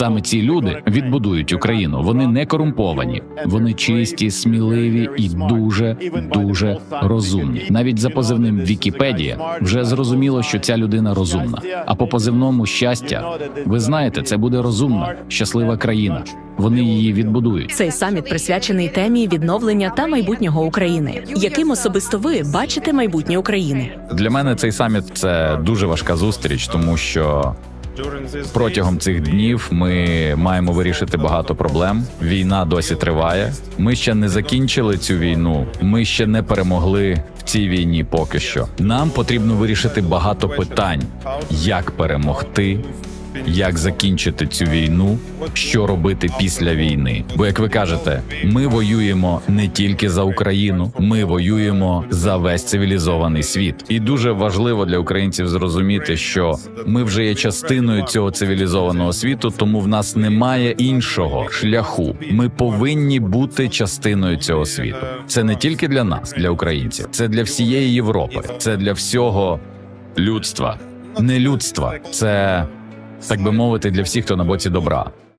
Саме ці люди відбудують Україну. Вони не корумповані, вони чисті, сміливі і дуже дуже розумні. Навіть за позивним Вікіпедія вже зрозуміло, що ця людина розумна. А по позивному щастя, ви знаєте, це буде розумна, щаслива країна. Вони її відбудують. Цей саміт присвячений темі відновлення та майбутнього України. Яким особисто ви бачите майбутнє України? Для мене цей саміт це дуже важка зустріч, тому що протягом цих днів ми маємо вирішити багато проблем. Війна досі триває. Ми ще не закінчили цю війну. Ми ще не перемогли в цій війні. Поки що нам потрібно вирішити багато питань: як перемогти. Як закінчити цю війну, що робити після війни? Бо, як ви кажете, ми воюємо не тільки за Україну, ми воюємо за весь цивілізований світ. І дуже важливо для українців зрозуміти, що ми вже є частиною цього цивілізованого світу, тому в нас немає іншого шляху. Ми повинні бути частиною цього світу. Це не тільки для нас, для українців, це для всієї Європи, це для всього людства. Не людства, це так би мовити, для всіх, хто на боці добра.